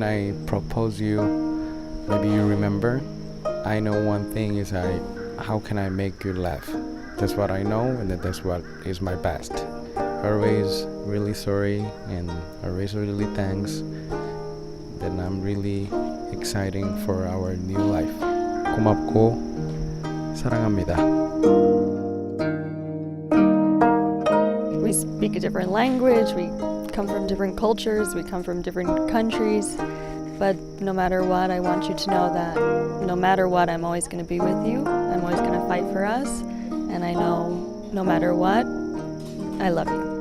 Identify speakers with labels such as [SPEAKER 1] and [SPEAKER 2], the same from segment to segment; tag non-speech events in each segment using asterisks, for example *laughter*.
[SPEAKER 1] when I propose you, maybe you remember. I know one thing is I, how can I make you laugh? That's what I know, and that- that's what is my best. Always really sorry, and always really thanks. That I'm really exciting for our new life. 고맙고 사랑합니다.
[SPEAKER 2] We speak a different language, we come from different cultures, we come from different countries. But no matter what, I want you to know that no matter what, I'm always going to be with you. I'm always going to fight for us. And I know no matter what, I love you.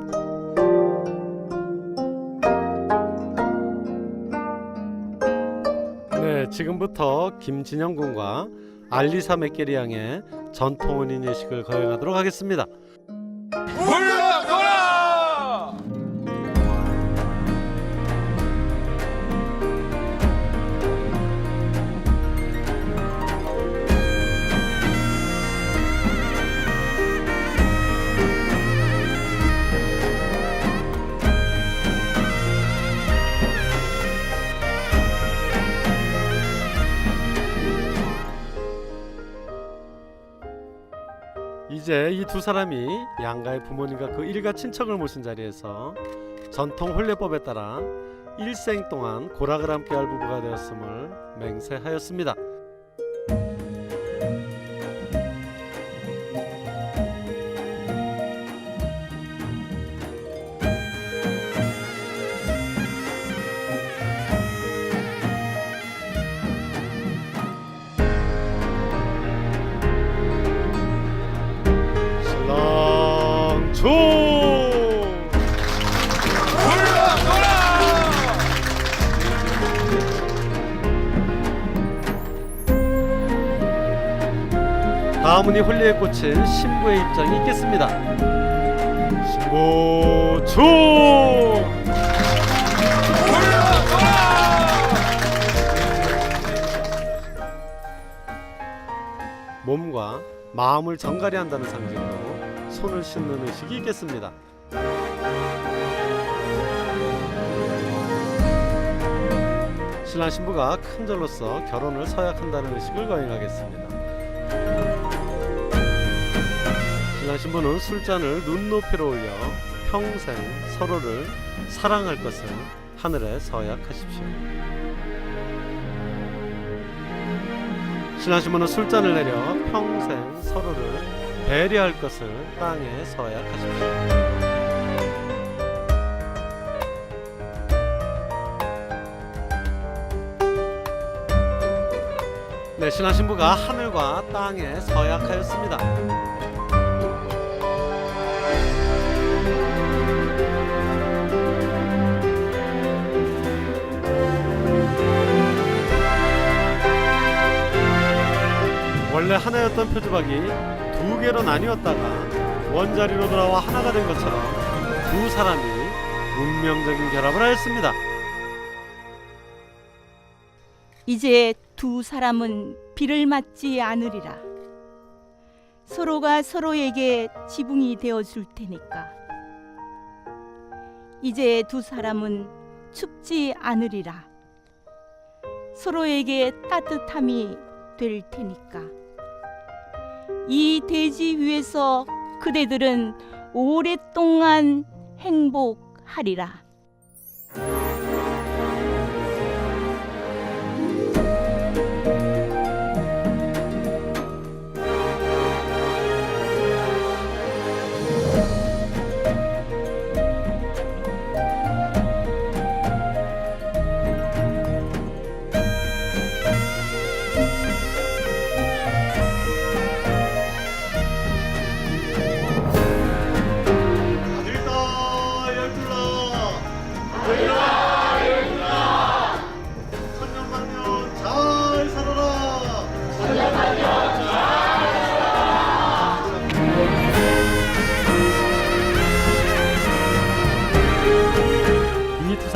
[SPEAKER 3] 네, 지금부터 김진영 군과 알리사 맥게리 양의 전통 혼인 예식을 거행하도록 하겠습니다. 이제 이 두 사람이 양가의 부모님과 그 일가 친척을 모신 자리에서 전통 혼례법에 따라 일생 동안 고락을 함께할 부부가 되었음을 맹세하였습니다. 다음은 이 홀리에 꽂힌 신부의 입장이 있겠습니다. 신부 조! 몸과 마음을 정갈이 한다는 상징으로 손을 씻는 의식이 있겠습니다. 신랑 신부가 큰 절로서 결혼을 서약한다는 의식을 거행하겠습니다. 신랑 신부는 술잔을 눈높이로 올려 평생 서로를 사랑할 것을 하늘에 서약하십시오. 신랑 신부는 술잔을 내려 평생 서로를 배려할 것을 땅에 서약하십시오. 네, 신랑 신부가 하늘과 땅에 서약하였습니다. 하나였던 표주박이 두 개로 나뉘었다가 원자리로 돌아와 하나가 된 것처럼 두 사람이 운명적인 결합을 하였습니다.
[SPEAKER 4] 이제 두 사람은 비를 맞지 않으리라. 서로가 서로에게 지붕이 되어 줄 테니까. 이제 두 사람은 춥지 않으리라. 서로에게 따뜻함이 될 테니까. 이 대지 위에서 그대들은 오랫동안 행복하리라.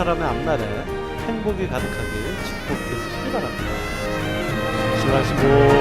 [SPEAKER 3] 사람의 앞날에 행복이 가득하길 축복해 주시기 바랍니다. 행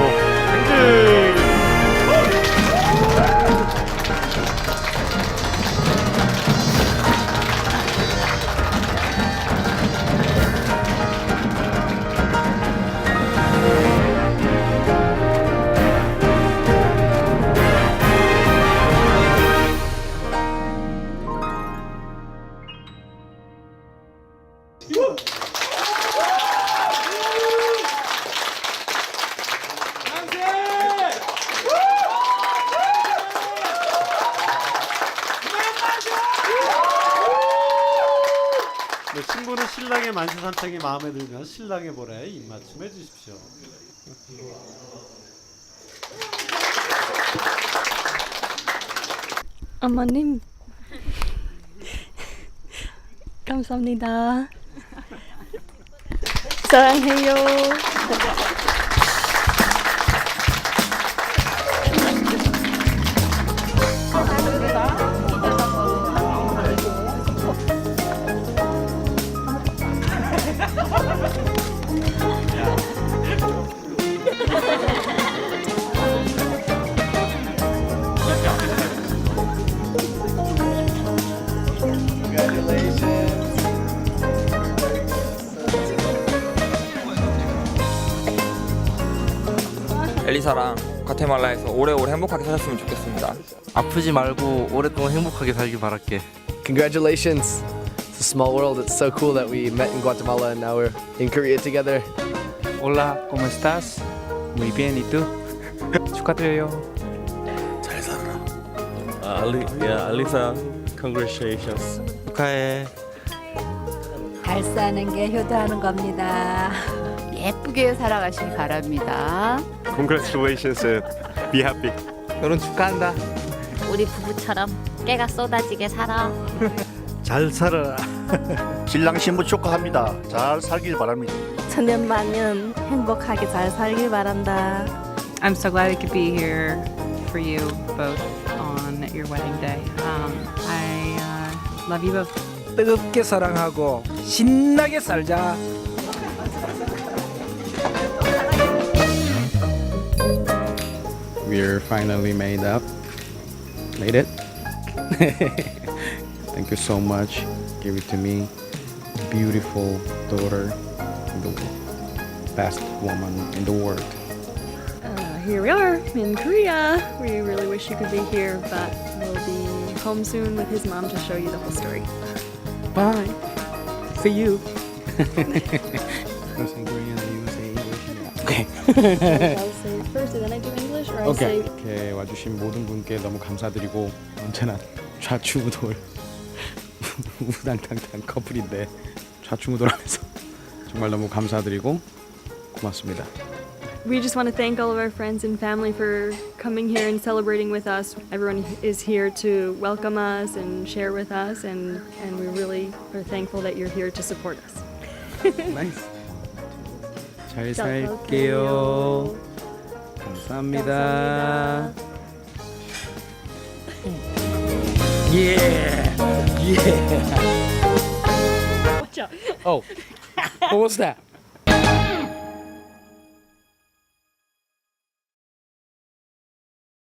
[SPEAKER 3] 신부는 신랑의 만세산창이 마음에 들면 신랑의 볼에 입맞춤 해 주십시오.
[SPEAKER 2] 어머님. 감사합니다. 사랑해요.
[SPEAKER 5] 엘리사랑 과테말라에서 오래오래 행복하게 사셨으면 좋겠습니다.
[SPEAKER 6] 아프지 말고 오랫동안 행복하게 살길 바랄게.
[SPEAKER 7] Congratulations. It's a small world. It's so cool that we met in Guatemala and now we're in Korea together.
[SPEAKER 8] Hola, ¿cómo estás? Muy bien, ¿y tú? 축하드려요.
[SPEAKER 9] Ali, yeah, Alisa, congratulations.
[SPEAKER 6] 축하해.
[SPEAKER 10] 잘 사는 게 효도하는 겁니다. 예쁘게 살아가시기 바랍니다.
[SPEAKER 9] Congratulations and be happy.
[SPEAKER 6] 결혼 축하한다.
[SPEAKER 11] 우리 부부처럼 깨가 쏟아지게 살아.
[SPEAKER 6] 잘 살아라.
[SPEAKER 12] 신랑 신부 축하합니다. 잘 살길 바랍니다.
[SPEAKER 4] 천년만년 행복하게 잘 살길 바란다.
[SPEAKER 10] I'm so glad I could be here for you both on your wedding day. Um, I uh, love you both.
[SPEAKER 8] 뜨겁게 사랑하고 신나게 살자.
[SPEAKER 1] We're finally made up. Made it. *laughs* Thank you so much. Give it to me. Beautiful daughter. The best woman in the world.
[SPEAKER 2] Uh, here we are in Korea. We really wish you could be here, but we'll be home soon with his mom to show you the whole story.
[SPEAKER 8] Bye. See you.
[SPEAKER 1] Because in Korean you say English. Okay. 오케이.
[SPEAKER 2] say
[SPEAKER 1] 이렇게 와주신 모든 분께 너무 감사드리고 언제나 좌충우돌 우당탕탕 커플인데 좌충우돌하면서 정말 너무 감사드리고 고맙습니다.
[SPEAKER 2] We just want to thank all of our friends and family for coming here and celebrating with us. Everyone is here to welcome us and share with us, and, and we really are thankful that you're here to support us. 잘잘
[SPEAKER 1] 살게요. 감사합니다.
[SPEAKER 8] Yeah. Yeah.
[SPEAKER 2] Watch out.
[SPEAKER 8] Oh, what was that?